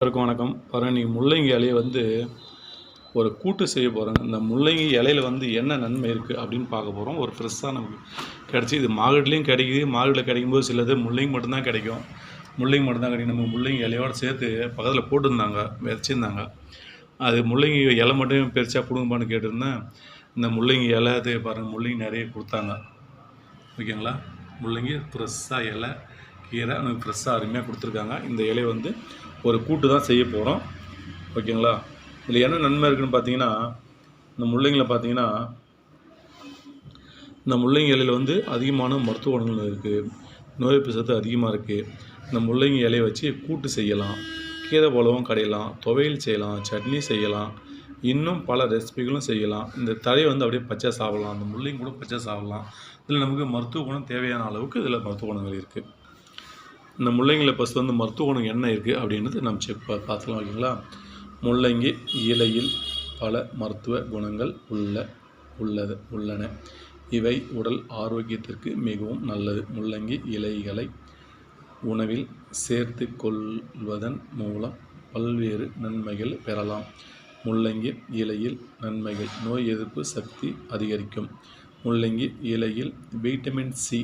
எல்லாருக்கும் வணக்கம். பாருங்கள் நீங்கள் முள்ளங்கி இலையை வந்து ஒரு கூட்டு செய்ய போகிறோங்க இந்த முள்ளங்கி இலையில வந்து என்ன நன்மை இருக்குது அப்படின்னு பார்க்க போகிறோம் ஒரு ஃப்ரெஷ்ஷாக நமக்கு கிடச்சி இது மார்க்கெட்லேயும் கிடைக்குது. மார்க்கெட்டில் கிடைக்கும்போது சிலது முள்ளங்கி மட்டும்தான் கிடைக்கும். முள்ளங்கி மட்டும்தான் கிடைக்கும். நம்ம முள்ளங்கி இலையோடு சேர்த்து பக்கத்தில் போட்டிருந்தாங்க விதைச்சிருந்தாங்க அது முள்ளங்கி இலை மட்டும் பெருசாக பிடுங்கப்பான்னு கேட்டிருந்தேன். இந்த முள்ளங்கி இலை பாருங்கள் முள்ளங்கி நிறைய கொடுத்தாங்க. ஓகேங்களா? முள்ளங்கி ஃப்ரெஷ்ஷாக இலை. கீரை ஃப்ரெஷ்ஷாக அருமையாக கொடுத்துருக்காங்க. இந்த இலையை வந்து ஒரு கூட்டு தான் செய்ய போகிறோம் ஓகேங்களா? இதில் என்ன நன்மை இருக்குன்னு பார்த்தீங்கன்னா இந்த முள்ளங்கியில் பார்த்தீங்கன்னா இந்த முள்ளங்கி இலையில் வந்து அதிகமான மருத்துவ குணங்கள் இருக்குது நோய் சத்து அதிகமாக இருக்குது இந்த முள்ளங்கி இலையை வச்சு கூட்டு செய்யலாம். கீரை போலவும் கடையலாம். துவையல் செய்யலாம். சட்னி செய்யலாம். இன்னும் பல ரெசிபிகளும் செய்யலாம். இந்த தழையை வந்து அப்படியே பச்சை சாப்பிடலாம். அந்த முள்ளையும் கூட பச்சை சாப்பிடலாம். இதில் நமக்கு மருத்துவ குணம் தேவையான அளவுக்கு இதில் மருத்துவ குணங்கள் இருக்குது இந்த முள்ளங்கியில் ஃபஸ்ட் வந்து மருத்துவ குணம் என்ன இருக்குது அப்படின்றது நம்ம செக் பா பார்த்துக்கலாம் ஓகேங்களா? முள்ளங்கி இலையில் பல மருத்துவ குணங்கள் உள்ள உள்ளது உள்ளன. இவை உடல் ஆரோக்கியத்திற்கு மிகவும் நல்லது. முள்ளங்கி இலைகளை உணவில் சேர்த்து கொள்வதன் மூலம் பல்வேறு நன்மைகள் பெறலாம். முள்ளங்கி இலையில் நன்மைகள் நோய் எதிர்ப்பு சக்தி அதிகரிக்கும். முள்ளங்கி இலையில் வைட்டமின் சி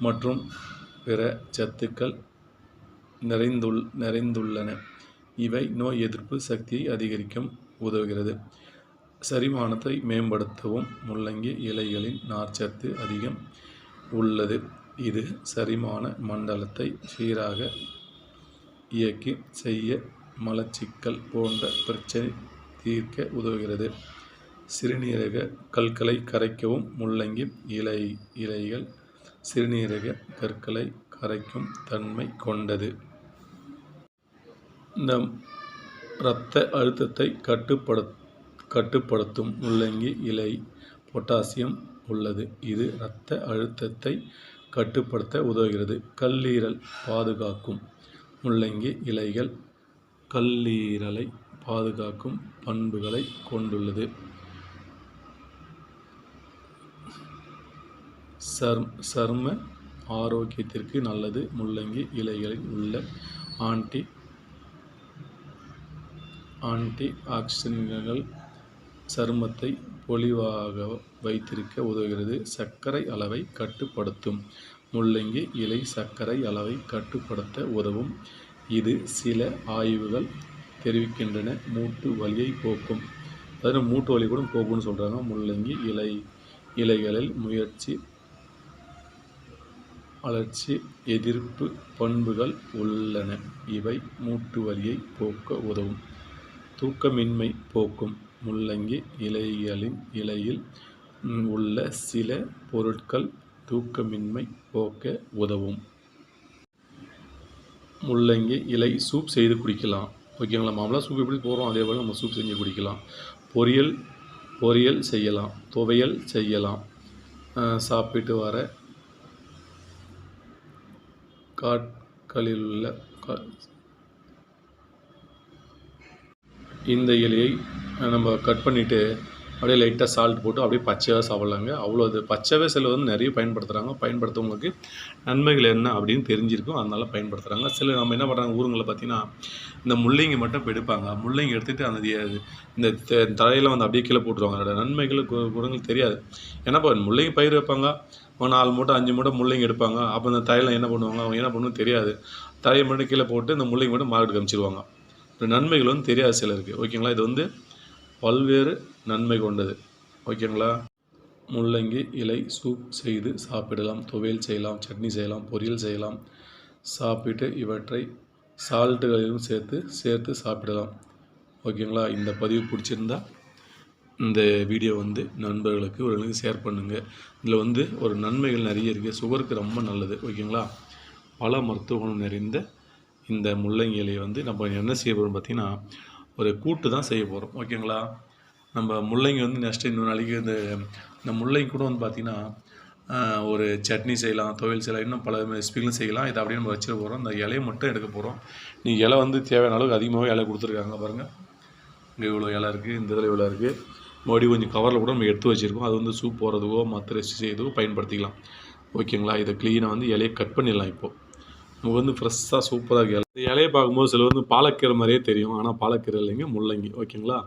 மற்றும் பிற சத்துக்கள் நிறைந்துள் நிறைந்துள்ளன. இவை நோய் எதிர்ப்பு சக்தியை அதிகரிக்கும் உதவுகிறது. சரிமானத்தை மேம்படுத்தவும் முள்ளங்கி இலைகளின் நார்ச்சத்து அதிகம் உள்ளது. இது சரிமான மண்டலத்தை சீராக இயக்கி செய்ய மலச்சிக்கல் போன்ற பிரச்சனை தீர்க்க உதவுகிறது. சிறுநீரக கற்களை கரைக்கவும் முள்ளங்கி இலை இலைகள் சிறுநீரக கற்களை கரைக்கும் தன்மை கொண்டது. இந்த இரத்த அழுத்தத்தை கட்டுப்பட கட்டுப்படுத்தும் முள்ளங்கி இலை பொட்டாசியம் உள்ளது. இது இரத்த அழுத்தத்தை கட்டுப்படுத்த உதவுகிறது. கல்லீரல் பாதுகாக்கும் முள்ளங்கி இலைகள் கல்லீரலை பாதுகாக்கும் பண்புகளை கொண்டுள்ளது. சர்ம் சர்ம ஆரோக்கியத்திற்கு நல்லது. முள்ளங்கி இலைகளில் உள்ள ஆன்டி ஆன்டி ஆக்சிடன்ட்கள் சருமத்தை பொலிவாக வைத்திருக்க உதவுகிறது. சர்க்கரை அளவை கட்டுப்படுத்தும். முள்ளங்கி இலை சர்க்கரை அளவை கட்டுப்படுத்த உதவும். இது சில ஆய்வுகள் தெரிவிக்கின்றன. மூட்டு வலியை போக்கும். அதாவது மூட்டு வலி கூட போக்கும்னு சொல்கிறாங்க முள்ளங்கி இலை இலைகளில் முயற்சி அழற்சி எதிர்ப்பு பண்புகள் உள்ளன. இவை மூட்டு வலியை போக்க உதவும். தூக்கமின்மை போக்கும். முள்ளங்கி இலைகளின் இலையில் உள்ள சில பொருட்கள் தூக்கமின்மை போக்க உதவும். முள்ளங்கி இலை சூப் செய்து குடிக்கலாம். ஓகேங்களா மாமலாம் சூப் எப்படி போகிறோம் அதே போல் நம்ம சூப் செஞ்சு குடிக்கலாம். பொரியல் பொரியல் செய்யலாம். துவையல் செய்யலாம். சாப்பிட்டு வர காட்களிலுள்ள இந்த இலையை நம்ம கட் பண்ணிவிட்டு அப்படியே லைட்டாக சால்ட் போட்டு அப்படியே பச்சையாக சாப்பிட்லாங்க. அவ்வளோ அது பச்சைவே சில வந்து நிறைய பயன்படுத்துகிறாங்க பயன்படுத்தவங்களுக்கு நன்மைகள் என்ன அப்படின்னு தெரிஞ்சிருக்கும். அதனால் பயன்படுத்துகிறாங்க சில நம்ம என்ன பண்ணுறாங்க ஊருங்களில் பார்த்திங்கன்னா இந்த முள்ளங்கி மட்டும் எடுப்பாங்க. முள்ளங்கி எடுத்துகிட்டு அந்த இந்த தலையில் வந்து அப்படியே கீழே போட்டுருவாங்க. அதோட நன்மைகள் குணங்கள் தெரியாது. ஏன்னா இப்போ முள்ளங்கி பயிர் வைப்பாங்க. ஒரு நாலு மூட்டை அஞ்சு மூட்டை முள்ளங்கி எடுப்பாங்க. அப்போ அந்த தரையில் என்ன பண்ணுவாங்க? அவங்க என்ன பண்ணுவோம் தெரியாது. தரையை மட்டும் கீழே போட்டு இந்த முள்ளங்கி மட்டும் மார்க்கெட் காமிச்சிருவாங்க இந்த நன்மைகள் வந்து தெரியாது சிலருக்கு ஓகேங்களா இது வந்து பல்வேறு நன்மை கொண்டது. ஓகேங்களா முள்ளங்கி இலை சூப் செய்து சாப்பிடலாம். துவையல் செய்யலாம் சட்னி செய்யலாம் பொரியல் செய்யலாம். சாப்பிட்டு இவற்றை சால்ட்டுகளிலும் சேர்த்து சேர்த்து சாப்பிடலாம். ஓகேங்களா இந்த பதிவு பிடிச்சிருந்தா இந்த வீடியோ வந்து நண்பர்களுக்கு ஒரு ஷேர் பண்ணுங்கள் இதில் வந்து ஒரு நன்மைகள் நிறைய இருக்குது சுகருக்கு ரொம்ப நல்லது ஓகேங்களா? பல மருத்துவ குணம் நிறைந்த இந்த முள்ளங்கி இலையை வந்து நம்ம என்ன செய்ய போகிறோம் பார்த்திங்கன்னா ஒரு கூட்டு தான் செய்ய போகிறோம் ஓகேங்களா? நம்ம முள்ளங்கி வந்து நெக்ஸ்ட்டு இன்னொரு நாளைக்கு இந்த இந்த முள்ளங்கி கூட வந்து பார்த்திங்கன்னா ஒரு சட்னி செய்யலாம் துவையல் செய்யலாம் இன்னும் பல ரெசிபிகளும் செய்யலாம். இதை அப்படியே நம்ம வச்சுட்டு போகிறோம் இந்த இலையை மட்டும் எடுக்க போகிறோம் நீங்கள் இலை வந்து தேவையான அளவுக்கு அதிகமாகவே இலை கொடுத்துருக்காங்க பாருங்கள் இங்கே இவ்வளோ இலை இருக்குது இந்த இதில் இவ்வளோ இருக்குது மறுபடியும் கொஞ்சம் கவரில் கூட நம்ம எடுத்து வச்சுருக்கோம். அது வந்து சூப் போகிறதுக்கோ மற்ற ரெஸ்ட் செய்யறதுக்கோ பயன்படுத்திக்கலாம். ஓகேங்களா இதை க்ளீனாக வந்து இலையை கட் பண்ணிடலாம் இப்போது நமக்கு வந்து ஃப்ரெஷ்ஷாக சூப்பராக இருக்குது இலை. இந்த இலையை பார்க்கும்போது சில வந்து பாலக்கீரை மாதிரியே தெரியும். ஆனால் பாலக்கீரை இல்லைங்க முள்ளங்கி. ஓகேங்களா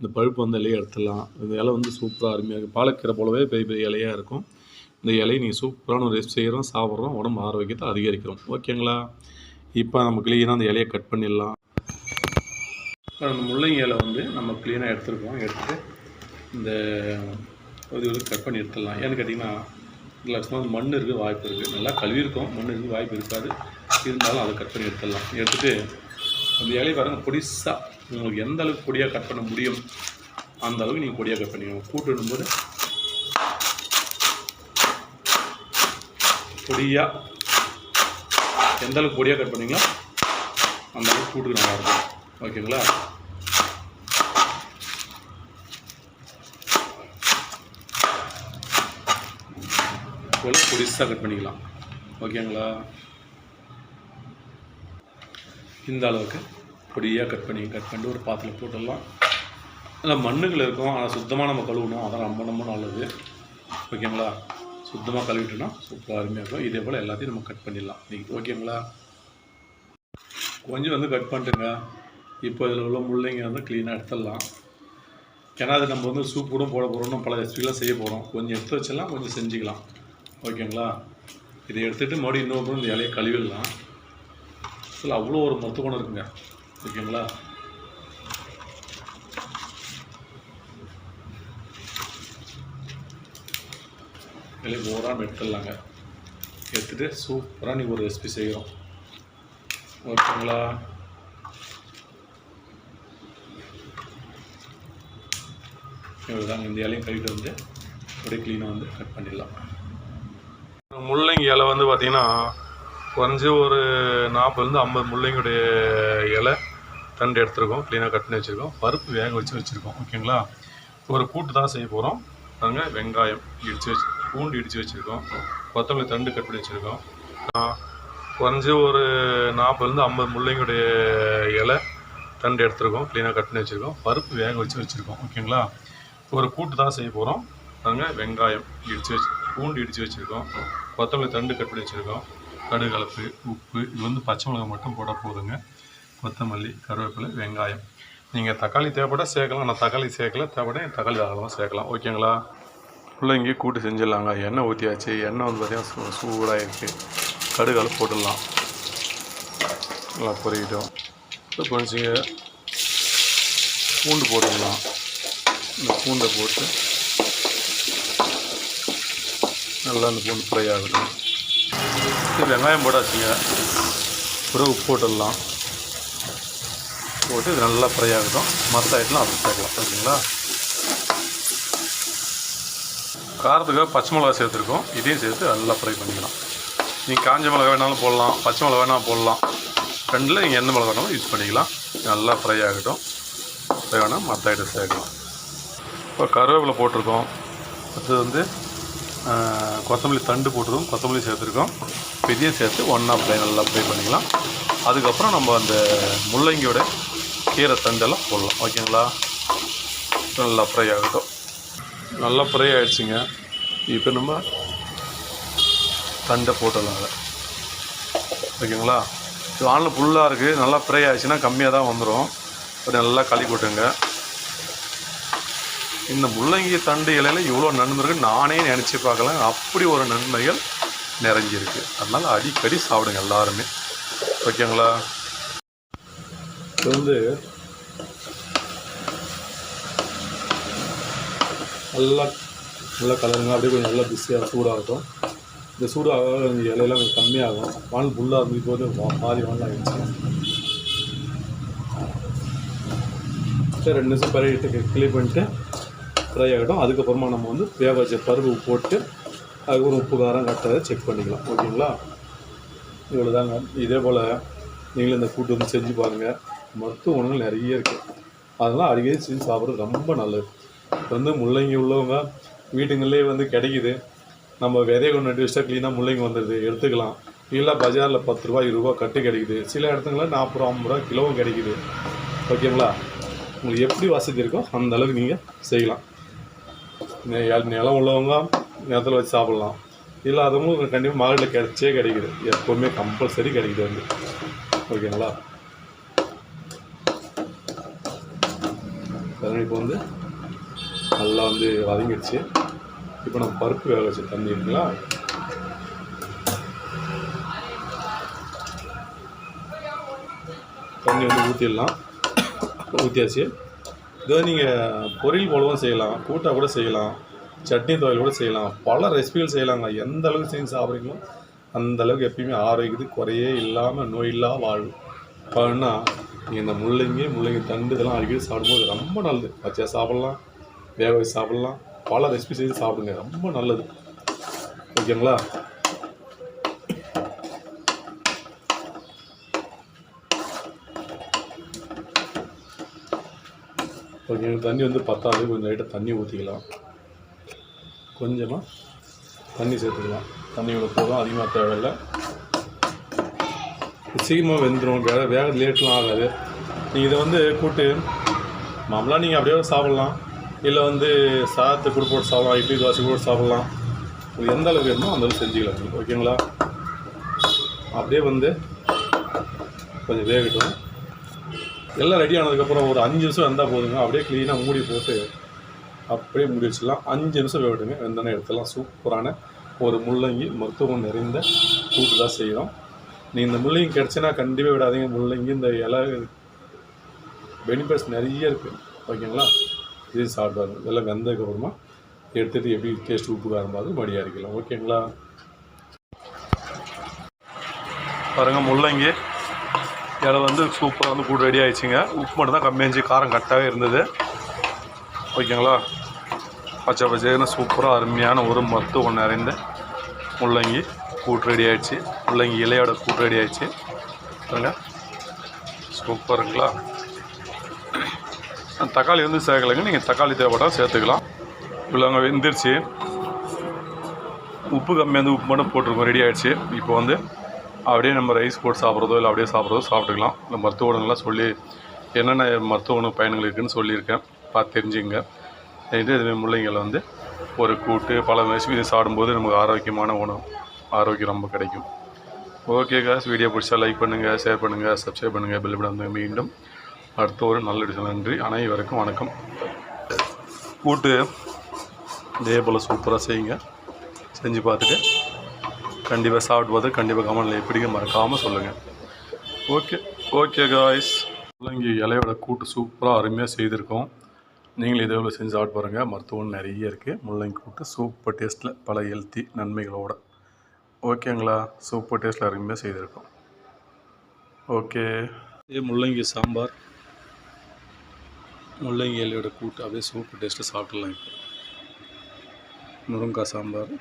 இந்த பழுப்பு வந்து இலையை எடுத்துடலாம். இந்த இலை வந்து சூப்பராக அருமையாக இருக்குது பாலக்கீரை போலவே பெரிய பெரிய இலையாக இருக்கும். இந்த இலையை நீங்கள் சூப்பரான ஒரு ரெஸ்ட் செய்கிறோம் சாப்பிட்றோம் உடம்பு ஆரோக்கியத்தை அதிகரிக்கிறோம். ஓகேங்களா இப்போ நம்ம க்ளீனாக அந்த இலையை கட் பண்ணிடலாம். இப்போ அந்த முள்ளங்கி இலை வந்து நம்ம க்ளீனாக எடுத்துருக்கோம். எடுத்துகிட்டு இந்த இது வந்து கட் பண்ணி எடுத்துடலாம். ஏன்னு கேட்டிங்கன்னா இதில் சும்மா மண் இருக்க வாய்ப்பு இருக்குது நல்லா கழுவி இருக்கும் மண் இருக்குது வாய்ப்பு இருக்காது. இருந்தாலும் அதை கட் பண்ணி எடுத்துடலாம். எடுத்துகிட்டு அந்த இலையை பாருங்கள் பொடிசாக உங்களுக்கு எந்த அளவுக்கு பொடியாக கட் பண்ண முடியும் அந்த அளவுக்கு நீங்கள் பொடியாக கட் பண்ணிக்கணும் கூட்டுடும்போது பொடியாக எந்த அளவுக்கு பொடியாக கட் பண்ணிங்களோ அந்த அளவுக்கு கூட்டுக்கு நல்லாயிருக்கும் ஓகேங்களா? போல் பொடிசாக கட் பண்ணிக்கலாம். ஓகேங்களா? இந்த அளவுக்கு பொடியாக கட் பண்ணி கட் பண்ணிட்டு ஒரு பாத்திரம் போட்டுடலாம். அதில் மண்ணுகள் இருக்கும். ஆனால் சுத்தமாக நம்ம கழுவணும். அதான் ரொம்ப ரொம்ப நல்லது. ஓகேங்களா? சுத்தமாக கழுவிட்டோம்னா சூப்பராக அருமையாக இருக்கும். இதே போல் எல்லாத்தையும் நம்ம கட் பண்ணிடலாம். நீங்கள் ஓகேங்களா? கொஞ்சம் வந்து கட் பண்ணிட்டுங்க. இப்போ இதில் உள்ள முள்ளைங்க வந்து க்ளீனாக எடுத்துடலாம். ஏன்னா அது நம்ம வந்து சூப் கூட போட போகிறோம் பல ரெசிபிலாம் செய்ய போகிறோம் கொஞ்சம் எடுத்து வச்சிடலாம் கொஞ்சம் செஞ்சுக்கலாம். ஓகேங்களா? இதை எடுத்துகிட்டு மறுபடியும் இன்னொரு இந்த இலையை கழுவிடலாம். இதில் அவ்வளோ ஒரு மருத்துவ குணம் இருக்குங்க. ஓகேங்களா? இலையை ஓராமல் எடுத்துடலாங்க எடுத்துகிட்டு சூப்பராக நீங்கள் ஒரு ரெசிபி செய்கிறோம் ஓகேங்களா? இவ்வளோதாங்க இந்த இலையும் கழுவிட்டு வந்து அப்படியே க்ளீனாக வந்து கட் பண்ணிடலாம். முள்ளங்கி இலை வந்து பார்த்திங்கன்னா குறைஞ்சி ஒரு நாற்பதுலேருந்து ஐம்பது முள்ளங்கியுடைய இலை தண்டு எடுத்துருக்கோம் க்ளீனாக கட் வச்சுருக்கோம். பருப்பு வேக வச்சு வச்சுருக்கோம் ஓகேங்களா ஒரு கூட்டு தான் செய்ய போகிறோம் நாங்கள் வெங்காயம் இடித்து வச்சு பூண்டு இடித்து வச்சுருக்கோம். கொத்தமல்லி தண்டு கட் பண்ணி வச்சுருக்கோம். குறைஞ்சி ஒரு நாற்பதுலேருந்து ஐம்பது முள்ளங்கியுடைய இலை தண்டு எடுத்துருக்கோம் க்ளீனாக கட் பண்ணி வச்சுருக்கோம். பருப்பு வேக வச்சு வச்சுருக்கோம் ஓகேங்களா ஒரு கூட்டு தான் செய்ய போகிறோம் நாங்கள் வெங்காயம் இடித்து வச்சு பூண்டு இடித்து வச்சுருக்கோம். கொத்தமல்லி தண்டு கட் பண்ணி வச்சுருக்கோம். கடுகு கலப்பு உப்பு இது வந்து பச்சை மிளகாய் மட்டும் போட போதுங்க. கொத்தமல்லி கருவேப்பிலை வெங்காயம். நீங்கள் தக்காளி தேவைப்பட சேர்க்கலாம். ஆனால் தக்காளி சேர்க்கல தேவைப்பட தக்காளி தாராளமாக சேர்க்கலாம். ஓகேங்களா? பிள்ளைங்க கூட்டு செஞ்சிடலாங்க. எண்ணெய் ஊற்றியாச்சு எண்ணெய் வந்து பார்த்திங்கன்னா சூ சூடாக இருக்குது கடுகு போட்டுடலாம். நல்லா பொறிக்கிட்டோம் இப்போ கொஞ்சம் பூண்டு போட்டுடலாம். இந்த பூண்டை போட்டு நல்லா அந்த பூண்டு ஃப்ரை ஆகட்டும் வெங்காயம் போடாச்சுங்க அப்புறம் உப்பு போட்டுடலாம். போட்டு இது நல்லா ஃப்ரை ஆகட்டும். மற்ற ஐட்டம்லாம் அப்படி சேர்க்கலாம் ஓகேங்களா காரத்துக்காக பச்சை மிளகா சேர்த்துருக்கோம். இதையும் சேர்த்து நல்லா ஃப்ரை பண்ணிக்கலாம். நீங்கள் காஞ்ச மிளகா வேணாலும் போடலாம். பச்சை மிளகா வேணாலும் போடலாம். ரெண்டில் நீங்கள் எந்த மிளகா வேணாலும் யூஸ் பண்ணிக்கலாம். நல்லா ஃப்ரை ஆகட்டும். ஃப்ரை வேணால் மற்ற ஐட்டம் சேர்க்கலாம். இப்போ கருவேப்பிலை போட்டிருக்கோம். அடுத்தது வந்து கொத்தமல்லி தண்டு போட்டதும் கொத்தமல்லி சேர்த்துருக்கோம். இதையும் சேர்த்து ஒன்றா ஃப்ரை நல்லா ஃப்ரை பண்ணிக்கலாம். அதுக்கப்புறம் நம்ம அந்த முள்ளங்கியோட கீரை தண்டெல்லாம் போடலாம். ஓகேங்களா? நல்லா ஃப்ரை ஆகட்டும். நல்லா ஃப்ரை ஆகிடுச்சிங்க இப்போ நம்ம தண்டை போட்டலாம் ஓகேங்களா? இது வானில் ஃபுல்லாக இருக்குது நல்லா ஃப்ரை ஆகிடுச்சின்னா கம்மியாக தான் வந்துடும் அப்படி நல்லா களி கொட்டுங்க இந்த முள்ளங்கி தண்டு இலையில் இவ்வளோ நன்மை இருக்குன்னு நானே நினச்சி பார்க்கல. அப்படி ஒரு நன்மைகள் நிறைஞ்சிருக்கு. அதனால் அடிக்கடி சாப்பிடுங்க எல்லாருமே. ஓகேங்களா? இது வந்து நல்லா நல்லா கலருங்க. அப்படியே கொஞ்சம் நல்லா பிஸியாக சூடாகட்டும். இந்த சூடாக இந்த இலையெல்லாம் கொஞ்சம் கம்மியாகும். வானல் புல்லாக இருந்து போது மாறி வானல் ஆகிடுச்சு சரி ரெண்டு நிமிஷம் பரவிட்டு கிளீன் பண்ணிட்டு ஃப்ரை ஆகட்டும் அதுக்கப்புறமா நம்ம வந்து வேக வச்ச பருப்பு போட்டு அதுக்கப்புறம் உப்பு காரம் கரெக்டாக செக் பண்ணிக்கலாம். ஓகேங்களா? இவ்வளோதாங்க இதே போல் நீங்களும் இந்த கூட்டு வந்து செஞ்சு பாருங்கள் மருத்துவ குணங்கள் நிறைய இருக்குது அதெல்லாம் அடிக்கடி செஞ்சு சாப்பிட்றது ரொம்ப நல்லது. இப்போ வந்து முள்ளங்கி உள்ளவங்க வீட்டுங்களே வந்து கிடைக்குது. நம்ம விதைய கொண்டு நட்டு வச்சா க்ளீனாக முள்ளங்கி வந்துடுது எடுத்துக்கலாம். இல்லை பஜாரில் பத்து ரூபா இருபது ரூபா கட்டு கிடைக்குது. சில இடத்துங்கள நாற்பது ரூபா ஐம்பது ரூபா கிலோவும் கிடைக்குது. ஓகேங்களா? உங்களுக்கு எப்படி வசதி இருக்கோ அந்த அளவுக்கு நீங்கள் செய்யலாம். நிலம் உள்ளவங்க நிலத்தில் வச்சு சாப்பிட்லாம். இல்லாதவங்களுக்கு கண்டிப்பாக மார்க்கெட்டில் கிடைச்சே கிடைக்குது. எப்போவுமே கம்பல்சரி கிடைக்குது வந்து. ஓகேங்களா? பாருங்க இப்போ வந்து நல்லா வந்து வதங்கிடுச்சு. இப்போ நம்ம பருப்பு வேக வச்சு தண்ணி இருக்குங்களா? தண்ணி வந்து ஊற்றிடலாம் ஊற்றியாச்சு இதை நீங்கள் பொரியல் போலவும் செய்யலாம் கூட்டாக கூட செய்யலாம் சட்னி துவையல் கூட செய்யலாம். பல ரெசிபிகள் செய்யலாங்க. எந்த அளவுக்கு செஞ்சு சாப்பிட்றீங்களோ அந்த அளவுக்கு எப்பயுமே ஆரோக்கியத்துக்கு குறையே இல்லாமல் நோயில்லா வாழ்வு வாழணும்னா நீங்கள் இந்த முள்ளங்கி முள்ளங்கி தண்டு இதெல்லாம் அடிக்கடி சாப்பிடும்போது ரொம்ப நல்லது. பச்சையாக சாப்பிட்லாம் வேக வச்சு சாப்பிட்லாம். பல ரெசிபி செஞ்சு சாப்பிடுங்க. ரொம்ப நல்லது. ஓகேங்களா? ஓகே தண்ணி வந்து பத்தாது. கொஞ்சம் லைட்டாக தண்ணி ஊற்றிக்கலாம் கொஞ்சமாக தண்ணி சேர்த்துக்கலாம். தண்ணி இவ்வளோ போதும். அதிகமாக தேவையில்லை. சீக்கிரமாக வெந்துடும் வேக வேக லேட்லாம் ஆகாது. நீங்கள் இதை வந்து கூட்டு மாமலாம் நீங்கள் அப்படியே சாப்பிட்லாம். இல்லை வந்து சாதத்தை கூட போட்டு சாப்பிடலாம். இட்லி தோசை கூட சாப்பிட்லாம். உங்களுக்கு எந்த அளவுக்கு வேணுமோ அந்த அளவுக்கு செஞ்சுக்கலாம் நீங்கள் ஓகேங்களா? அப்படியே வந்து கொஞ்சம் வேகட்டும். எல்லாம் ரெடி ஆனதுக்கப்புறம் ஒரு அஞ்சு நிமிஷம் வந்தால் போதுங்க. அப்படியே க்ளீனாக மூடி போட்டு அப்படியே மூடி வச்சிடலாம் அஞ்சு நிமிஷம் விடுங்க வெந்தனை எடுத்துலாம் சூப்பரான ஒரு முள்ளங்கி மருத்துவம் நிறைந்த கூட்டு தான் செய்கிறோம் நீ இந்த முள்ளங்கி கிடச்சினா கண்டிப்பாக விடாதீங்க. முள்ளங்கி இந்த இலை பெனிஃபிட்ஸ் நிறைய இருக்குது ஓகேங்களா? இது சாப்பிடுவாங்க இதெல்லாம் வெந்ததுக்கப்புறமா எடுத்துகிட்டு எப்படி டேஸ்ட் உப்பு காரம்பாது மடியாக இருக்கலாம். ஓகேங்களா? பாருங்கள் முள்ளங்கி. இலை வந்து சூப்பராக வந்து கூட்டு ரெடி ஆயிடுச்சுங்க. உப்பு மட்டும் தான் கம்மியாச்சு காரம் கரெக்டாகவே இருந்தது. ஓகேங்களா? பச்சை பச்சைன்னு சூப்பராக அருமையான ஒரு மருத்துவம் நிறைந்த முள்ளங்கி கூட்டு ரெடி ஆயிடுச்சு. முள்ளங்கி இலையோட கூட்டு ரெடி ஆயிடுச்சு. பாருங்க. சூப்பருங்களா? தக்காளி வந்து சேர்க்கலைங்க. நீங்கள் தக்காளி தேவைப்பட்டால் சேர்த்துக்கலாம். இவ்வளோ அங்கே வெந்துருச்சு. உப்பு கம்மியாக வந்து உப்பு மட்டும் போட்டிருக்கோம். ரெடி ஆகிடுச்சி இப்போ வந்து அப்படியே நம்ம ரைஸ் போட்டு சாப்பிட்றதோ இல்லை அப்படியே சாப்பிட்றதோ சாப்பிட்டுக்கலாம். இல்லை மருத்துவ குணங்கள்லாம் சொல்லி என்னென்ன மருத்துவ குண பயன்கள் இருக்குதுன்னு சொல்லியிருக்கேன். பார்த்து தெரிஞ்சுங்க. இது இதுவே முள்ளங்கியில் வந்து ஒரு கூட்டு பல ரெசிபி சாப்பிடும்போது நமக்கு ஆரோக்கியமான உணவு. ஆரோக்கியம் ரொம்ப கிடைக்கும். ஓகே காஸ் வீடியோ பிடிச்சா லைக் பண்ணுங்கள் ஷேர் பண்ணுங்கள் சப்ஸ்கிரைப் பண்ணுங்கள் பெல் பட்டன் வந்து மீண்டும் அடுத்த ஒரு நல்ல விஷயம் நன்றி. அனைவருக்கும் வணக்கம். கூட்டு இதே போல் சூப்பராக செய்யுங்க. செஞ்சு பார்த்துட்டு கண்டிப்பாக சாப்பிட்டு பார்த்து கண்டிப்பாக கமெண்டில் எப்படிங்க மறக்காமல் சொல்லுங்கள் ஓகே ஓகே காய்ஸ் முள்ளங்கி இலையோட கூட்டு சூப்பராக அருமையாக செய்திருக்கோம். நீங்களும் இதே போல் செஞ்சு சாப்பிட்டு பாருங்கள் மருத்துவம் நிறைய இருக்குது முள்ளங்கி கூட்டு சூப்பர் டேஸ்ட்டில் பல ஹெல்த்தி நன்மைகளோட. ஓகேங்களா சூப்பர் டேஸ்ட்டில் அருமையாக செய்திருக்கோம். ஓகே இதே முள்ளங்கி சாம்பார். முள்ளங்கி இலையோட கூட்டு அப்படியே சூப்பர் டேஸ்ட்டில் சாப்பிட்லாம் இப்போ. முருங்காய் சாம்பார்.